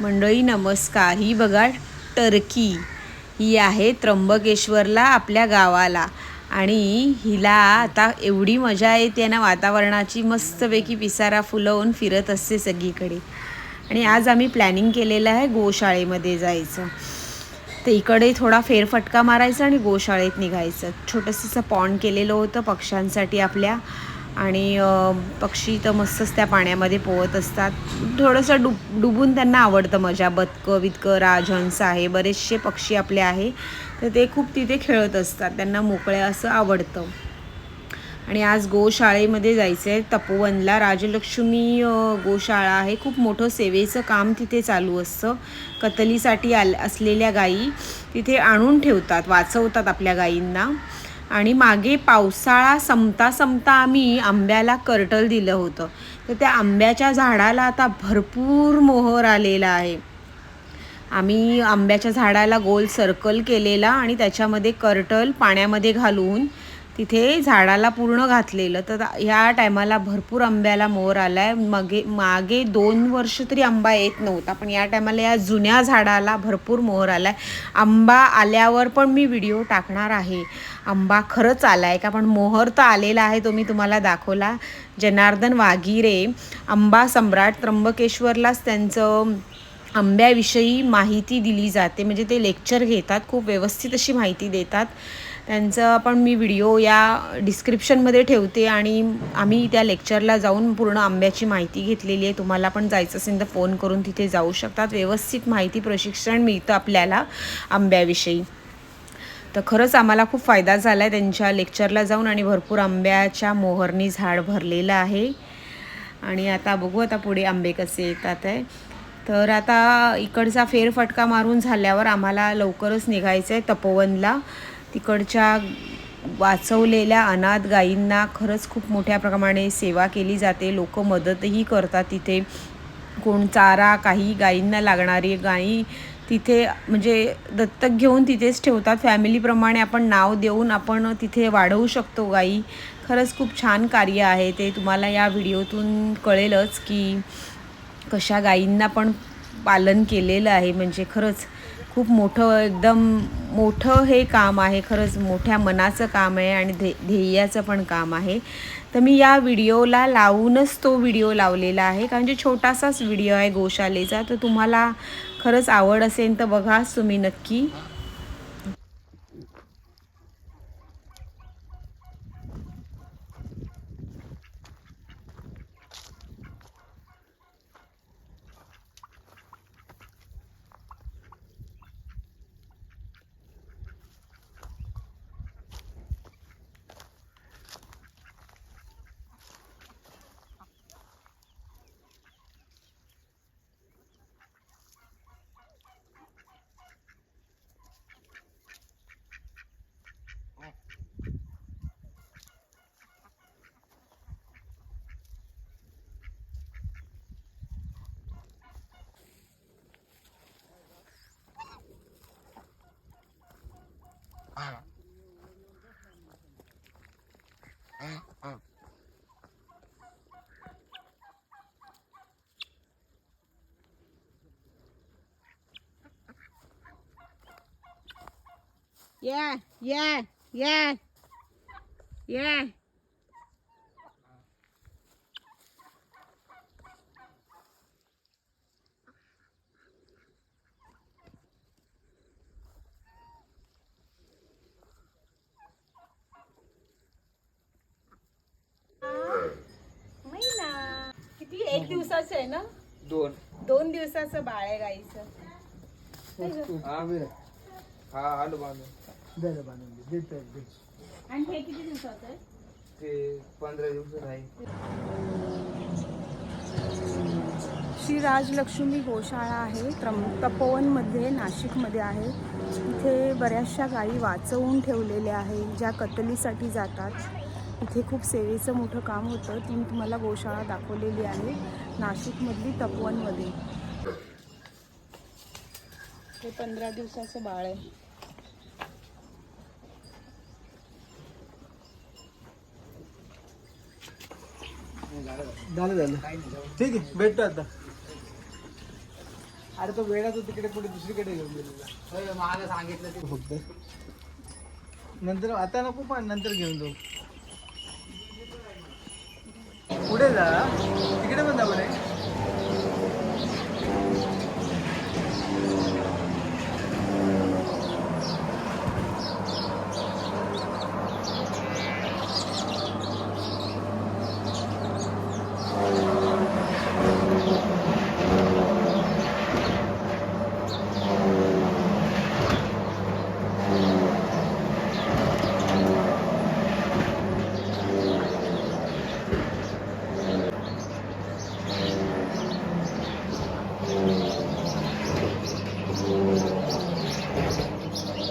मंडळी नमस्कार. ही बघा टर्की. ही आहे त्र्यंबकेश्वरला आपल्या गावाला. आणि हिला आता एवढी मजा येते ना वातावरणाची. मस्तपैकी पिसारा फुलवून फिरत असते सगळीकडे. आणि आज आम्ही प्लॅनिंग केलेलं आहे गोशाळेमध्ये जायचं. तर इकडे थोडा फेरफटका मारायचा आणि गोशाळेत निघायचं. छोटंसं पॉन्ड केलेलं होतं पक्ष्यांसाठी आपल्या. आणि पक्षी तर मस्तच त्या पाण्यामध्ये पोहत असतात. थोडंसं डुब डुबून त्यांना आवडतं मजा. बदकं वितकं राजहंस आहे बरेचसे पक्षी आपले आहे. तर ते खूप तिथे खेळत असतात. त्यांना मोकळ्या असं आवडतं. आणि आज गोशाळेमध्ये जायचं आहे तपोवनला. राजलक्ष्मी गोशाळा आहे. खूप मोठं सेवेचं काम तिथे चालू असतं. कतलीसाठी आल असलेल्या गायी तिथे आणून ठेवतात वाचवतात आपल्या गायींना. आणि मागे पावसाळा संपता संपता आम्ही आंब्याला कर्टल दिलं होतं. तर त्या आंब्याच्या झाडाला आता भरपूर मोहर आलेला आहे. आम्ही आंब्याच्या झाडाला गोल सर्कल केलेला आणि त्याच्यामध्ये कर्टल पाण्यामध्ये घालून तिथे झाडाला पूर्ण घातलेलं. तर ह्या टायमाला भरपूर आंब्याला मोर आला आहे मागे मागे दोन वर्ष तरी आंबा येत नव्हता. पण या टायमाला या जुन्या झाडाला भरपूर मोहर आला आहे आंबा आल्यावर पण मी व्हिडिओ टाकणार आहे. आंबा खरंच आला आहे का? पण मोहर तर आलेला आहे तो मी तुम्हाला दाखवला. जनार्दन वाघिरे आंबा सम्राट त्र्यंबकेश्वरलाच त्यांचं आंब्याविषयी माहिती दिली जाते. म्हणजे ते लेक्चर घेतात खूप व्यवस्थित अशी माहिती देतात. त्यांचं पण मी व्हिडिओ या डिस्क्रिप्शनमध्ये ठेवते आणि आम्ही त्या लेक्चरला जाऊन पूर्ण आंब्याची माहिती घेतलेली आहे. तुम्हाला पण जायचं असेल तर फोन करून तिथे जाऊ शकतात. व्यवस्थित माहिती प्रशिक्षण मिळतं आपल्याला आंब्याविषयी. तर खरंच आम्हाला खूप फायदा झाला आहे त्यांच्या लेक्चरला जाऊन आणि भरपूर आंब्याच्या मोहरनी झाड भरलेलं आहे. आणि आता बघू आता पुढे आंबे कसे येतात आहे. तर आता इकडचा फेरफटका मारून झाल्यावर आम्हाला लवकरच निघायचं आहे तपोवनला. तिकडच्या वाचवलेल्या अनाथ गायींना खरंच खूप मोठ्या प्रमाणे सेवा केली जाते. लोक मदतही करतात तिथे. कोण चारा काही गायींना लागणारी गायी तिथे म्हणजे दत्तक घेऊन तिथेच ठेवतात. फॅमिलीप्रमाणे आपण नाव देऊन आपण तिथे वाढवू शकतो गायी. खरंच खूप छान कार्य आहे ते. तुम्हाला या व्हिडिओतून कळेलच की कशा गायींना पण पालन केलेलं आहे. म्हणजे खरंच खूप मोठं एकदम मोठं हे काम आहे. खरंच मोठ्या मनाचं काम आहे आणि धे ध्येयाचं पण काम आहे. तर मी या व्हिडिओला लावूनच तो व्हिडिओ लावलेला आहे. कारण जे छोटासाच व्हिडिओ आहे गोशालेचा तर तुम्हाला खरंच आवड असेल तर बघाच तुम्ही नक्की या या या या महिना किती एक दिवसाचं आहे ना? दोन. दोन दिवसाचं बाळ आहे गाईचं हा बे. हा बांधून आणि हे किती दिवसाचं आहे? ते पंधरा दिवसात आहे. श्री राजलक्ष्मी गोशाळा आहे त्रम तपोवनमध्ये नाशिकमध्ये आहे. इथे बऱ्याचशा गायी वाचवून ठेवलेल्या आहे ज्या कतलीसाठी जातात. इथे खूप सेवेचं मोठं काम होतं ती मी तुम्हाला गोशाळा दाखवलेली आहे नाशिकमधली तपोवनमध्ये. हे पंधरा दिवसाचं बाळ आहे. झालं झालं. ठीक आहे भेटतो आता. अरे तो वेळा तो तिकडे पुढे दुसरीकडे घेऊन गेलेला. मला सांगितलं ते. फक्त. नंतर आता नको पण नंतर घेऊन जाऊ. पुढे जा. はあ。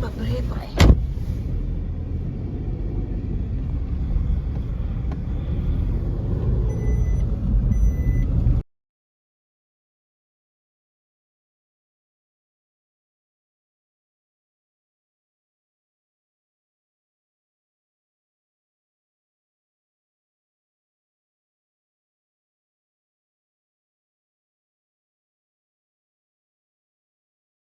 แบบเรียบไป